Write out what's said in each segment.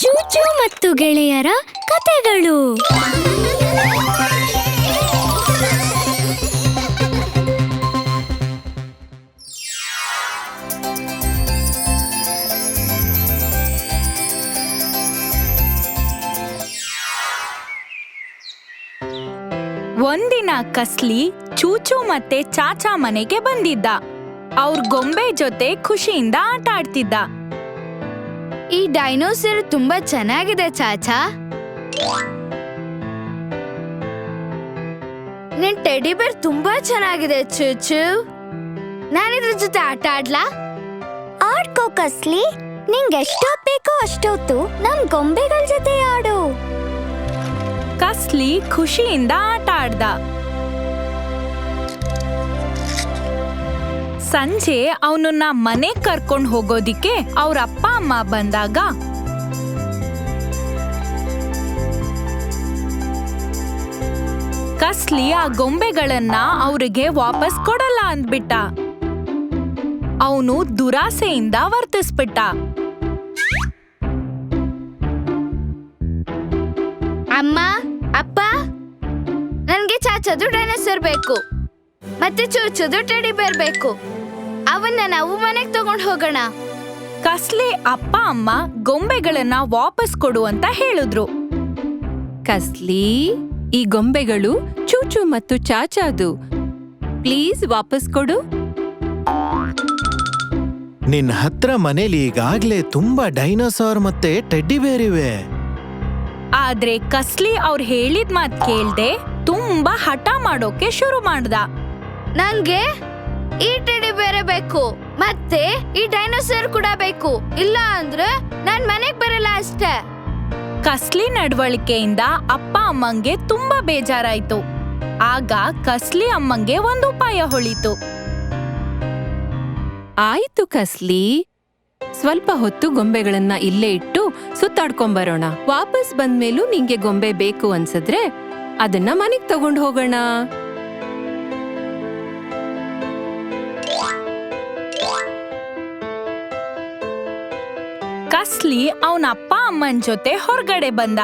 ಚೂಚು ಮತ್ತು ಗೆಳೆಯರ ಕತೆಗಳು. ಒಂದಿನ ಕಸ್ಲಿ ಚೂಚು ಮತ್ತೆ ಚಾಚಾ ಮನೆಗೆ ಬಂದಿದ್ದ. ಅವ್ರ ಗೊಂಬೆ ಜೊತೆ ಖುಷಿಯಿಂದ ಆಟ ಆಡ್ತಿದ್ದ ಈ ಡೈನೋಸರ್ ತುಂಬಾ ಚೆನ್ನಾಗಿದೆ ಚಾಚಾ. ನಿನ್ ಟೆಡಿ ಬೇರ್ ತುಂಬಾ ಚೆನ್ನಾಗಿದೆ ಚೂಚು ನಾನಿದ್ರ ಜೊತೆ ಆಟ ಆಡ್ಲಾ? ಆಡ್ಕೋ ಕಸ್ಲಿ ನಿಂಗೆ ಎಷ್ಟೊತ್ತು ಬೇಕೋ ಅಷ್ಟೊತ್ತು ನಮ್ ಗೊಂಬೆಗಳ ಜೊತೆ ಆಡು. ಕಸ್ಲಿ ಖುಷಿಯಿಂದ ಆಟ ಆಡ್ದ. ಸಂಜೆ ಅವನನ್ನ ಮನೆ ಕರ್ಕೊಂಡು ಹೋಗೋದಿಕ್ಕೆ ಅವ್ರ ಅಪ್ಪ ಅಮ್ಮ ಬಂದಾಗ ಕಸ್ಲಿ ಆ ಗೊಂಬೆಗಳನ್ನ ಅವ್ರಿಗೆ ವಾಪಸ್ ಕೊಡಲ್ಲ ಅಂದ್ಬಿಟ್ಟ. ಅವನು ದುರಾಸೆಯಿಂದ ವರ್ತಿಸ್ಬಿಟ್ಟ. ಅಮ್ಮ, ಅಪ್ಪ, ನನ್ಗೆ ಚಾಚದು ಡೈನೋಸರ್ ಬೇಕು. ಮತ್ತೆ ಚೂಚದು ಟೆಡಿ ಬೇರ್ ಬೇಕು. ಅವನ್ನ ನಾವು ಮನೆಗೆ ತಗೊಂಡು ಹೋಗೋಣ. ಕಸ್ಲೆ ಅಪ್ಪ ಅಮ್ಮ ಗೊಂಬೆಗಳನ್ನ ವಾಪಸ್ ಕೊಡು ಅಂತ ಹೇಳಿದ್ರು. ಕಸ್ಲಿ ಈ ಗೊಂಬೆಗಳು ಚೂಚು ಮತ್ತು ಚಾಚಾದು. ಪ್ಲೀಸ್ ವಾಪಸ್ ಕೊಡು. ನಿನ್ ಹತ್ರ ಮನೇಲಿ ಈಗಾಗ್ಲೇ ತುಂಬಾ ಡೈನೋಸಾರ್ ಮತ್ತೆ ಟೆಡ್ಡಿ ಬೇರ್ ಇವೆ. ಆದ್ರೆ ಕಸ್ಲಿ ಅವ್ರು ಹೇಳಿದ ಮಾತ್ ಕೇಳ್ದೆ ತುಂಬಾ ಹಠ ಮಾಡೋಕೆ ಶುರು ಮಾಡ್ದ. ನನ್ಗೆ ಈ ಟೆಡಿ ಬೇರೆ ಬೇಕು. ಮತ್ತೆ ಈ ಡೈನೋಸರ್ ಕೂಡ ಬೇಕು. ಇಲ್ಲ ಅಂದ್ರೆ ನಾನ್ ಮನೆಗ್ ಬರಲ್ಲ ಅಷ್ಟೇ. ಕಸ್ಲಿ ನಡವಳಿಕೆಯಿಂದ ಅಪ್ಪ ಅಮ್ಮಂಗೆ ತುಂಬಾ ಬೇಜಾರಾಯ್ತು. ಆಗ ಕಸ್ಲಿ ಅಮ್ಮಂಗೆ ಒಂದು ಉಪಾಯ ಹೊಳಿತು. ಆಯ್ತು ಕಸ್ಲಿ. ಸ್ವಲ್ಪ ಹೊತ್ತು ಗೊಂಬೆಗಳನ್ನ ಇಲ್ಲೇ ಇಟ್ಟು ಸುತ್ತಾಡ್ಕೊಂಬರೋಣ. ವಾಪಸ್ ಬಂದ್ಮೇಲೂ ನಿಂಗೆ ಗೊಂಬೆ ಬೇಕು ಅನ್ಸಿದ್ರೆ ಅದನ್ನ ಮನೆಗ್ ತಗೊಂಡು ಹೋಗೋಣ. ಕಸ್ಲಿ ಅವನ ಅಪ್ಪ ಅಮ್ಮನ್ ಜೊತೆ ಹೊರಗಡೆ ಬಂದ.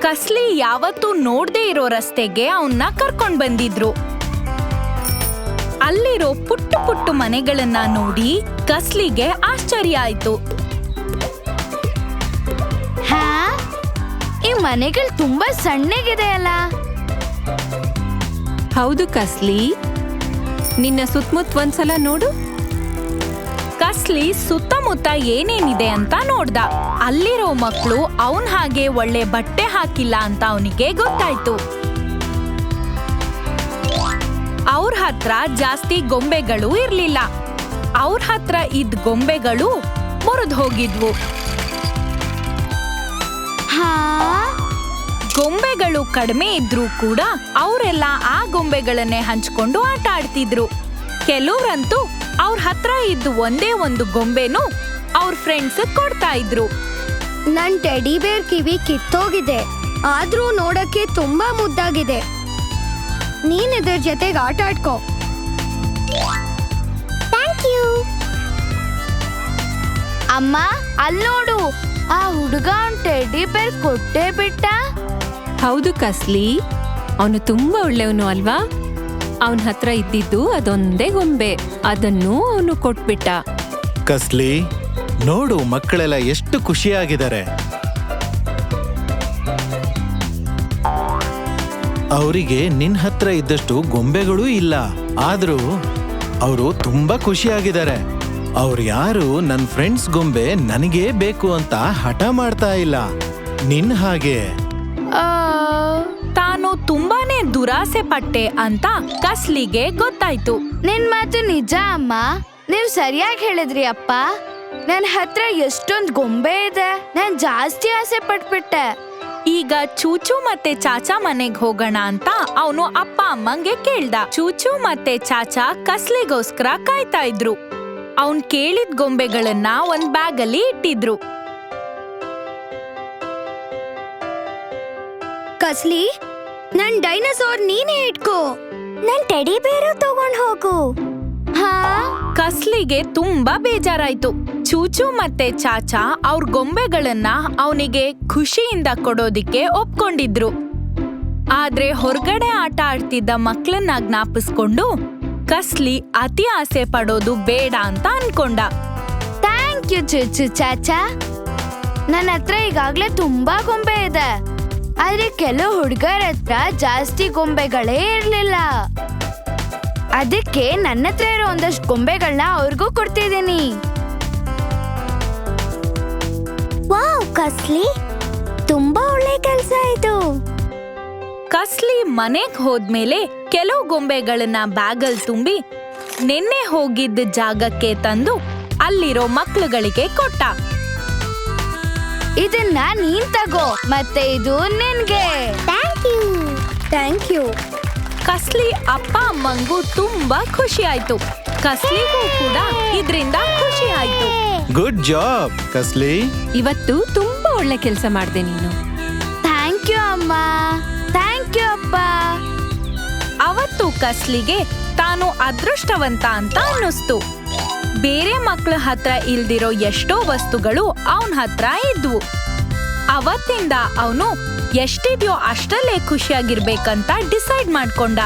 ಕಸ್ಲಿ ಯಾವತ್ತೂ ನೋಡ್ದೇ ಇರೋ ರಸ್ತೆಗೆ ಅವನ್ನ ಕರ್ಕೊಂಡ್ ಬಂದಿದ್ರು. ಅಲ್ಲಿರೋ ಪುಟ್ಟು ಪುಟ್ಟು ಮನೆಗಳನ್ನ ನೋಡಿ ಕಸ್ಲಿಗೆ ಆಶ್ಚರ್ಯ ಆಯ್ತು. ಹಾ? ಈ ಮನೆಗಳು ತುಂಬಾ ಸಣ್ಣಗಿದೆ ಅಲ್ಲ ಹೌದು ಕಸ್ಲಿ. ನಿನ್ನ ಸುತ್ತಮುತ್ತ ಒಂದ್ಸಲ ನೋಡು. ಕಸ್ಲಿ ಸುತ್ತಮುತ್ತ ಏನೇನಿದೆ ಅಂತ ನೋಡ್ದ. ಅಲ್ಲಿರೋ ಮಕ್ಕಳು ಅವನ್ ಹಾಗೆ ಒಳ್ಳೆ ಬಟ್ಟೆ ಹಾಕಿಲ್ಲ ಅಂತ ಅವನಿಗೆ ಗೊತ್ತಾಯ್ತು. ಅವ್ರ ಹತ್ರ ಜಾಸ್ತಿ ಗೊಂಬೆಗಳು ಇರ್ಲಿಲ್ಲ. ಅವ್ರ ಹತ್ರ ಇದ್ದ ಗೊಂಬೆಗಳು ಮುರಿದು ಹೋಗಿದ್ವು. ಹಾ? ಗೊಂಬೆಗಳು ಕಡಿಮೆ ಇದ್ರೂ ಕೂಡ ಅವರೆಲ್ಲ ಆ ಗೊಂಬೆಗಳನ್ನೇ ಹಂಚ್ಕೊಂಡು ಆಟ ಆಡ್ತಿದ್ರು. ಕೆಲವ್ರಂತೂ ಅವ್ರ ಹತ್ರ ಇದ್ದ ಒಂದೇ ಒಂದು ಗೊಂಬೆನು ಅವ್ರ ಫ್ರೆಂಡ್ಸ್ ಕೊಡ್ತಾ ಇದ್ರು. ನನ್ ಟೆಡಿ ಬೇರ್ ಕಿವಿ ಕಿತ್ತೋಗಿದೆ. ಆದ್ರೂ ನೋಡಕ್ಕೆ ತುಂಬಾ ಮುದ್ದಾಗಿದೆ. ನೀನ್ ಇದ್ರ ಜೊತೆಗೆ ಆಟ ಆಡ್ಕೋ. ಥ್ಯಾಂಕ್ ಯು ಅಮ್ಮ ಅಲ್ಲಿ ನೋಡು. ಆ ಹುಡುಗ ಅವ್ನ್ ಟೆಡಿ ಬೇರ್ ಕೊಟ್ಟೇ ಬಿಟ್ಟ. ಹೌದು ಕಸ್ಲಿ. ಅವನು ತುಂಬಾ ಒಳ್ಳೆಯವನು ಅಲ್ವಾ? ಅವನ ಹತ್ರ ಇದ್ದಿದ್ದು ಅದೊಂದೇ ಗೊಂಬೆ. ಅದನ್ನು ಅವನು ಕೊಟ್ಬಿಟ್ಟ. ಕಸ್ಲಿ ನೋಡು ಮಕ್ಕಳೆಲ್ಲ ಎಷ್ಟು ಖುಷಿಯಾಗಿದ್ದಾರೆ. ಅವರಿಗೆ ನಿನ್ ಹತ್ರ ಇದ್ದಷ್ಟು ಗೊಂಬೆಗಳೂ ಇಲ್ಲ. ಆದ್ರೂ ಅವರು ತುಂಬಾ ಖುಷಿಯಾಗಿದ್ದಾರೆ. ಅವ್ರು ಯಾರು ನನ್ನ ಫ್ರೆಂಡ್ಸ್ ಗೊಂಬೆ ನನಗೇ ಬೇಕು ಅಂತ ಹಠ ಮಾಡ್ತಾ ಇಲ್ಲ. ನಿನ್ ಹಾಗೆ. ತುಂಬಾನೇ ದುರಾಸೆ ಪಟ್ಟೆ ಅಂತ ಕಸ್ಲಿಗೆ ಗೊತ್ತಾಯ್ತು. ನಿನ್ ಮಾತು ನಿಜ ಅಮ್ಮ. ನೀವ್ ಸರಿಯಾಗಿ ಹೇಳಿದ್ರಿ ಅಪ್ಪ. ನನ್ ಹತ್ರ ಎಷ್ಟೊಂದ್ ಗೊಂಬೆ ಇದೆ. ನಾನ್ ಜಾಸ್ತಿ ಆಸೆ ಪಟ್ಬಿಟ್ಟೆ. ಈಗ ಚೂಚು ಮತ್ತೆ ಚಾಚಾ ಮನೆಗ್ ಹೋಗೋಣ ಅಂತ ಅವನು ಅಪ್ಪ ಅಮ್ಮಂಗೆ ಕೇಳ್ದ. ಚೂಚು ಮತ್ತೆ ಚಾಚಾ ಕಸ್ಲಿಗೋಸ್ಕರ ಕಾಯ್ತಾ ಇದ್ರು. ಅವನ್ ಕೇಳಿದ ಗೊಂಬೆಗಳನ್ನ ಒಂದ್ ಬ್ಯಾಗ್ ಅಲ್ಲಿ ಇಟ್ಟಿದ್ರು. ಕಸ್ಲಿ ನನ್ ಡೈನೋಸಾರ್ ನೀನೇ ಇಟ್ಕೋ. ನನ್ ಟೆಡಿ ಬೇರು ತಗೊಂಡ್ ಹೋಗು. ಹಾ? ಕಸ್ಲಿಗೆ ತುಂಬಾ ಬೇಜಾರಾಯ್ತು. ಚೂಚು ಮತ್ತೆ ಚಾಚಾ ಅವ್ರ ಗೊಂಬೆಗಳನ್ನ ಅವನಿಗೆ ಖುಷಿಯಿಂದ ಕೊಡೋದಿಕ್ಕೆ ಒಪ್ಕೊಂಡಿದ್ರು. ಆದ್ರೆ ಹೊರಗಡೆ ಆಟ ಆಡ್ತಿದ್ದ ಮಕ್ಕಳನ್ನ ಜ್ಞಾಪಿಸ್ಕೊಂಡು ಕಸ್ಲಿ ಅತಿ ಆಸೆ ಪಡೋದು ಬೇಡ ಅಂತ ಅನ್ಕೊಂಡ. ಥ್ಯಾಂಕ್ ಯು ಚುಚ್ಚು ಚಾಚಾ. ನನ್ನ ಹತ್ರ ಈಗಾಗ್ಲೇ ತುಂಬಾ ಗೊಂಬೆ ಇದೆ. ಆದ್ರೆ ಕೆಲವು ಹುಡುಗರ ಹತ್ರ ಜಾಸ್ತಿ ಗೊಂಬೆಗಳೇ ಇರ್ಲಿಲ್ಲ. ಅದಕ್ಕೆ ನನ್ನ ಹತ್ರ ಇರೋ ಒಂದಷ್ಟು ಗೊಂಬೆಗಳನ್ನ ಅವ್ರಿಗೂ ಕೊಡ್ತಿದ್ದೀನಿ. ವಾವ್ ಕಸ್ಲಿ. ತುಂಬಾ ಒಳ್ಳೆ ಕೆಲಸ ಇದು. ಕಸ್ಲಿ ಮನೆಗ್ ಹೋದ್ಮೇಲೆ ಕೆಲವು ಗೊಂಬೆಗಳನ್ನ ಬ್ಯಾಗಲ್ ತುಂಬಿ ನಿನ್ನೆ ಹೋಗಿದ್ದ ಜಾಗಕ್ಕೆ ತಂದು ಅಲ್ಲಿರೋ ಮಕ್ಳುಗಳಿಗೆ ಕೊಟ್ಟ. ಇದನ್ನ ನೀನ್ ತಗೋ ಮತ್ತೆ ಇದು ನಿನ್ಗೆ. ಥ್ಯಾಂಕ್ ಯು ಥ್ಯಾಂಕ್ ಯು ಕಸ್ಲಿ ಅಪ್ಪ ಅಮ್ಮಂಗೂ ತುಂಬಾ ಖುಷಿ ಆಯ್ತು. ಕಸ್ಲಿಗೂ ಕೂಡ ಇದ್ರಿಂದ ಖುಷಿ ಆಯ್ತು. ಗುಡ್ ಜಾಬ್ ಕಸ್ಲಿ. ಇವತ್ತು ತುಂಬಾ ಒಳ್ಳೆ ಕೆಲಸ ಮಾಡ್ದೆ ನೀನು. ಥ್ಯಾಂಕ್ ಯು ಅಮ್ಮ. ಥ್ಯಾಂಕ್ ಯು ಅಪ್ಪ. ಅವತ್ತು ಕಸ್ಲಿಗೆ ತಾನು ಅದೃಷ್ಟವಂತ ಅಂತ ಅನ್ನಿಸ್ತು. ಬೇರೆ ಮಕ್ಕಳ ಹತ್ರ ಇಲ್ದಿರೋ ಎಷ್ಟೋ ವಸ್ತುಗಳು ಅವನ ಹತ್ರ ಇದ್ವು. ಅವತ್ತಿಂದ ಅವನು ಎಷ್ಟಿದ್ಯೋ ಅಷ್ಟರಲ್ಲೇ ಖುಷಿಯಾಗಿರ್ಬೇಕಂತ ಡಿಸೈಡ್ ಮಾಡ್ಕೊಂಡ.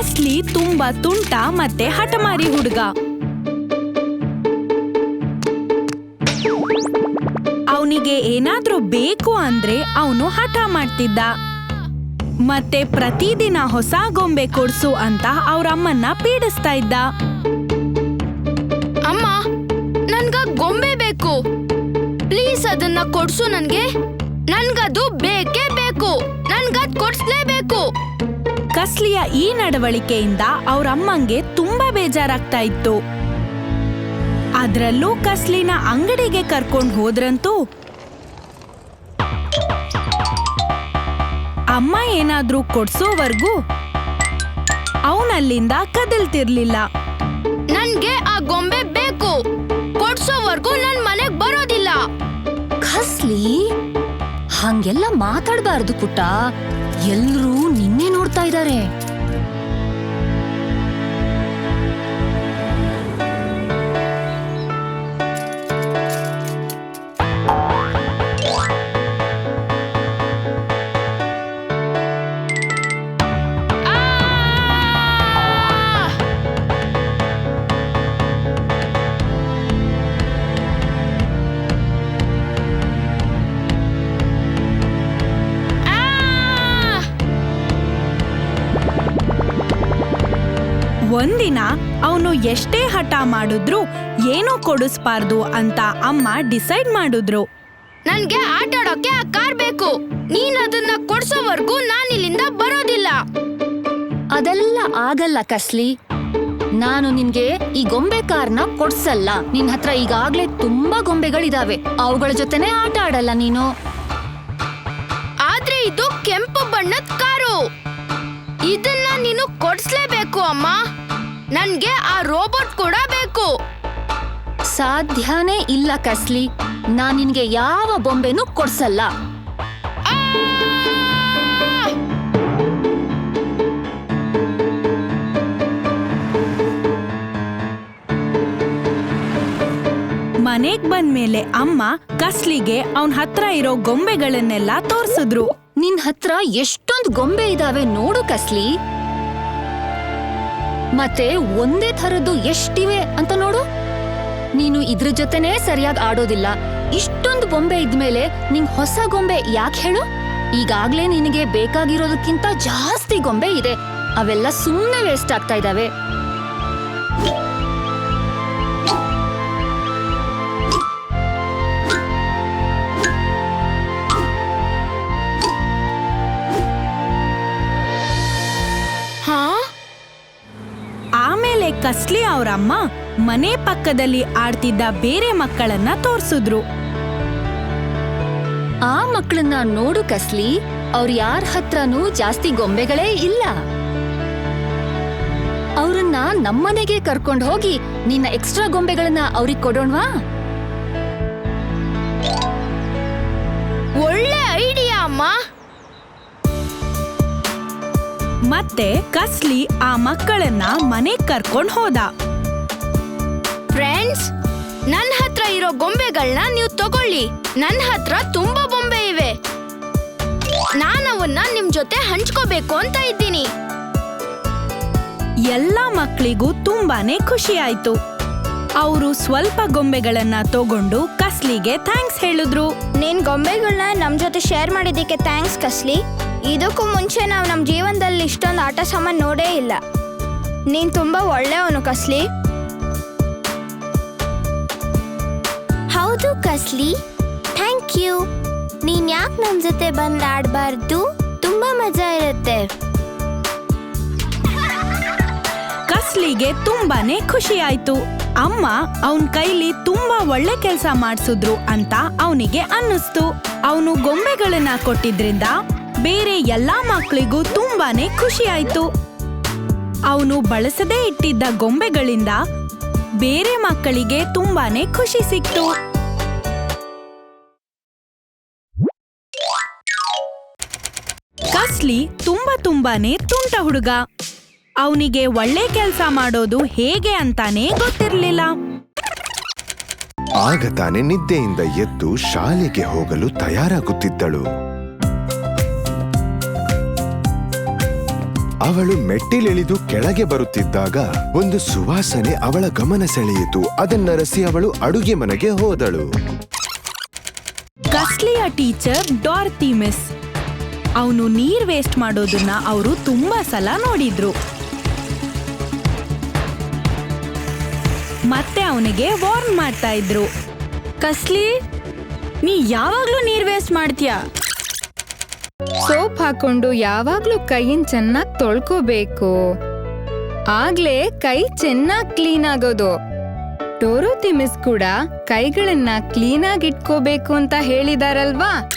ಕಸ್ಲಿ ತುಂಬಾ ತುಂಟ ಮತ್ತೆ ಹಠಮಾರಿ ಹುಡುಗ. ಅವನಿಗೆ ಏನಾದ್ರೂ ಬೇಕು ಅಂದ್ರೆ ಅವನು ಹಠ ಮಾಡ್ತಿದ್ದ. ಮತ್ತೆ ಪ್ರತಿದಿನ ಹೊಸ ಗೊಂಬೆ ಕೊಡ್ಸು ಅಂತ ಅವ್ರ ಅಮ್ಮನ್ನ ಪೀಡಿಸ್ತಾ ಇದ್ದ. ಅಮ್ಮ, ನನ್ಗ ಗೊಂಬೆ ಬೇಕು. ಪ್ಲೀಸ್ ಅದನ್ನ ಕೊಡ್ಸು ನನ್ಗೆ. ನನ್ಗದು ಬೇಕೇ ಬೇಕು. ನನ್ಗದ್ ಕೊಡ್ಸ್ಲೇಬೇಕು. ಕಸ್ಲಿಯ ಈ ನಡವಳಿಕೆಯಿಂದ ಅವ್ರ ಅಮ್ಮಂಗೆ ತುಂಬಾ ಬೇಜಾರಾಗ್ತಾ ಇತ್ತು. ಅದ್ರಲ್ಲೂ ಕಸ್ಲಿನ ಅಂಗಡಿಗೆ ಕರ್ಕೊಂಡು ಹೋದ್ರಂತೂ ಅಮ್ಮ ಏನಾದ್ರೂ ಕೊಡ್ಸೋವರ್ಗೂ ಅವನಲ್ಲಿಂದ ಕದಲ್ತಿರ್ಲಿಲ್ಲ. ನನ್ಗೆ ಆ ಗೊಂಬೆ ಬೇಕು. ಕೊಡ್ಸೋವರೆಗೂ ನನ್ ಮನೆಗ್ ಬರೋದಿಲ್ಲ. ಕಸ್ಲಿ ಹಂಗೆಲ್ಲ ಮಾತಾಡಬಾರ್ದು ಪುಟ್ಟ. ಎಲ್ರೂ ನಿನ್ನೆ ನೋಡ್ತಾ ಇದ್ದಾರೆ. ಒಂದಿನ ಅವನು ಎಷ್ಟೇ ಹಠ ಮಾಡಿದ್ರು ಏನೂ ಕೊಡಿಸ್ಬಾರ್ದು ಅಂತ ಅಮ್ಮ ಡಿಸೈಡ್ ಮಾಡಿದ್ರು. ನನ್ಗೆ ಆಟ ಆಡೋಕೆ ಆ ಕಾರ್ ಬೇಕು. ನೀನ್ ಅದನ್ನ ಕೊಡ್ಸೋವರ್ಗೂ ನಾನು ಇಲ್ಲಿಂದ ಬರೋದಿಲ್ಲ. ಅದೆಲ್ಲ ಆಗಲ್ಲ ಕಸ್ಲಿ. ನಾನು ನಿನ್ಗೆ ಈ ಗೊಂಬೆ ಕಾರ್ನ ಕೊಡ್ಸಲ್ಲ. ನಿನ್ ಹತ್ರ ಈಗಾಗ್ಲೇ ತುಂಬಾ ಗೊಂಬೆಗಳಿದಾವೆ. ಅವುಗಳ ಜೊತೆನೆ ಆಟ ಆಡಲ್ಲ ನೀನು. ಆದ್ರೆ ಇದು ಕೆಂಪು ಬಣ್ಣದ ಕಾರು. ಇದನ್ನ ನೀನು ಕೊಡ್ಸ್ಲೇಬೇಕು ಅಮ್ಮ. ನನ್ಗೆ ಆ ರೋಬೋಟ್ ಕೂಡ ಬೇಕು. ಸಾಧ್ಯನೇ ಇಲ್ಲ ಕಸ್ಲಿ. ನಾನ್ ನಿನ್ಗೆ ಯಾವ ಬೊಂಬೆನೂ ಕೊಡ್ಸಲ್ಲ. ಮನೆಗ್ ಬಂದ್ಮೇಲೆ ಅಮ್ಮ ಕಸ್ಲಿಗೆ ಅವನ್ ಹತ್ರ ಇರೋ ಗೊಂಬೆಗಳನ್ನೆಲ್ಲ ತೋರ್ಸಿದ್ರು. ನಿನ್ ಹತ್ರ ಎಷ್ಟೊಂದ್ ಗೊಂಬೆ ಇದಾವೆ ನೋಡು ಕಸ್ಲಿ. ಮತ್ತೆ ಒಂದೇ ಥರದ್ದು ಎಷ್ಟಿವೆ ಅಂತ ನೋಡು. ನೀನು ಇದ್ರ ಜೊತೆನೇ ಸರಿಯಾಗಿ ಆಡೋದಿಲ್ಲ. ಇಷ್ಟೊಂದು ಬೊಂಬೆ ಇದ್ಮೇಲೆ ನಿಂಗ್ ಹೊಸ ಗೊಂಬೆ ಯಾಕೆ ಹೇಳು? ಈಗಾಗ್ಲೇ ನಿನಗೆ ಬೇಕಾಗಿರೋದಕ್ಕಿಂತ ಜಾಸ್ತಿ ಗೊಂಬೆ ಇದೆ. ಅವೆಲ್ಲ ಸುಮ್ಮನೆ ವೇಸ್ಟ್ ಆಗ್ತಾ ಇದಾವೆ. ಕಸ್ಲಿ ಅವ್ರಮ್ಮ ಮನೆ ಪಕ್ಕದಲ್ಲಿ ಆಡ್ತಿದ್ದ ಬೇರೆ ಮಕ್ಕಳನ್ನ ತೋರ್ಸಿದ್ರು. ಆ ಮಕ್ಕಳನ್ನ ನೋಡು ಕಸ್ಲಿ ಅವ್ರ ಯಾರ ಹತ್ರನೂ ಜಾಸ್ತಿ ಗೊಂಬೆಗಳೇ ಇಲ್ಲ. ಅವ್ರನ್ನ ನಮ್ಮನೆಗೆ ಕರ್ಕೊಂಡು ಹೋಗಿ ನಿನ್ನ ಎಕ್ಸ್ಟ್ರಾ ಗೊಂಬೆಗಳನ್ನ ಅವ್ರಿಗೆ ಕೊಡೋಣವಾ? ಒಳ್ಳೆ ಐಡಿಯಾ ಅಮ್ಮ. ಮತ್ತೆ ಕಸ್ಲಿ ಆ ಮಕ್ಕಳನ್ನ ಮನೆ ಕರ್ಕೊಂಡು ಹೋದ. ಫ್ರೆಂಡ್ಸ್ ನನ್ನ ಹತ್ರ ಇರೋ ಗೊಂಬೆಗಳನ್ನ ನೀವು ತಗೊಳ್ಳಿ. ನನ್ನ ಹತ್ರ ತುಂಬಾ ಬೊಂಬೆ ಇವೆ. ನಾನವನ್ನ ನಿಮ್ ಜೊತೆ ಹಂಚ್ಕೋಬೇಕು ಅಂತ ಇದ್ದೀನಿ. ಎಲ್ಲಾ ಮಕ್ಕಳಿಗೂ ತುಂಬಾನೇ ಖುಷಿ ಆಯ್ತು. ಅವರು ಸ್ವಲ್ಪ ಗೊಂಬೆಗಳನ್ನ ತಗೊಂಡು ಕಸ್ಲಿಗೆ ಥ್ಯಾಂಕ್ಸ್ ಹೇಳಿದ್ರು. ನಿನ್ ಗೊಂಬೆಗಳನ್ನ ನಮ್ ಜೊತೆ ಶೇರ್ ಮಾಡಿದ್ದಕ್ಕೆ ಥ್ಯಾಂಕ್ಸ್ ಕಸ್ಲಿ. ಇದಕ್ಕೂ ಮುಂಚೆ ನಾವು ನಮ್ಮ ಜೀವನದಲ್ಲಿ ಇಷ್ಟೊಂದು ಆಟ ಸಾಮಾನು ನೋಡೇ ಇಲ್ಲ. ನೀನು ತುಂಬ ಒಳ್ಳೆಯವನು ಕಸ್ಲಿ. ಹೌದು ಕಸ್ಲಿ. Thank you. ನೀನ್ ಯಾಕೆ ನಮ್ ಜೊತೆ ಬಂದು ಆಡಬಾರ್ದು? ತುಂಬಾ ಮಜಾ ಇರುತ್ತೆ. ಕಸ್ಲಿಗೆ ತುಂಬಾನೇ ಖುಷಿ ಆಯ್ತು. ಅಮ್ಮ ಅವನ್ ಕೈಲಿ ತುಂಬಾ ಒಳ್ಳೆ ಕೆಲಸ ಮಾಡಿಸಿದ್ರು ಅಂತ ಅವನಿಗೆ ಅನ್ನಿಸ್ತು. ಅವನು ಗೊಂಬೆಗಳನ್ನ ಕೊಟ್ಟಿದ್ರಿಂದ ಬೇರೆ ಎಲ್ಲಾ ಮಕ್ಕಳಿಗೂ ತುಂಬಾನೇ ಖುಷಿಯಾಯ್ತು. ಅವನು ಬಳಸದೇ ಇಟ್ಟಿದ್ದ ಗೊಂಬೆಗಳಿಂದ ಬೇರೆ ಮಕ್ಕಳಿಗೆ ತುಂಬಾನೇ ಖುಷಿ ಸಿಕ್ತು. ಕಸ್ಲಿ ತುಂಬಾ ತುಂಬಾನೇ ತುಂಟ ಹುಡುಗ. ಅವನಿಗೆ ಒಳ್ಳೆ ಕೆಲಸ ಮಾಡೋದು ಹೇಗೆ ಅಂತಾನೇ ಗೊತ್ತಿರಲಿಲ್ಲ. ಆಗ ತಾನೆ ನಿದ್ದೆಯಿಂದ ಎದ್ದು ಶಾಲೆಗೆ ಹೋಗಲು ತಯಾರಾಗುತ್ತಿದ್ದಳು. ಅವಳು ಮೆಟ್ಟಿಲಿಳಿದು ಕೆಳಗೆ ಬರುತ್ತಿದ್ದಾಗ ಒಂದು ಸುವಾಸನೆ ಅವಳ ಗಮನ ಸೆಳೆಯಿತು. ಅದನ್ನರಸಿ ಅವಳು ಅಡುಗೆ ಮನೆಗೆ ಹೋದಳು. ಕಸ್ಲಿಯ ಟೀಚರ್ ಡಾರ್ತಿ ಮಿಸ್. ಅವನು ನೀರ್ ವೇಸ್ಟ್ ಮಾಡೋದನ್ನ ಅವರು ತುಂಬಾ ಸಲ ನೋಡಿದ್ರು. ಮತ್ತೆ ಅವನಿಗೆ ವಾರ್ನ್ ಮಾಡ್ತಾ ಇದ್ರು. ಕಸ್ಲಿ ನೀ ಯಾವಾಗ್ಲೂ ನೀರ್ ವೇಸ್ಟ್ ಮಾಡ್ತೀಯ? ಸೋಪ್ ಹಾಕೊಂಡು ಯಾವಾಗ್ಲೂ ಕೈಯನ್ ಚೆನ್ನಾಗಿ ತೊಳ್ಕೋಬೇಕು. ಆಗ್ಲೇ ಕೈ ಚೆನ್ನಾಗಿ ಕ್ಲೀನ್ ಆಗೋದು. ಟೋರೋತಿ ಮಿಸ್ ಕೂಡ ಕೈಗಳನ್ನ ಕ್ಲೀನ್ ಆಗಿ ಇಟ್ಕೋಬೇಕು ಅಂತ ಹೇಳಿದಾರಲ್ವಾ?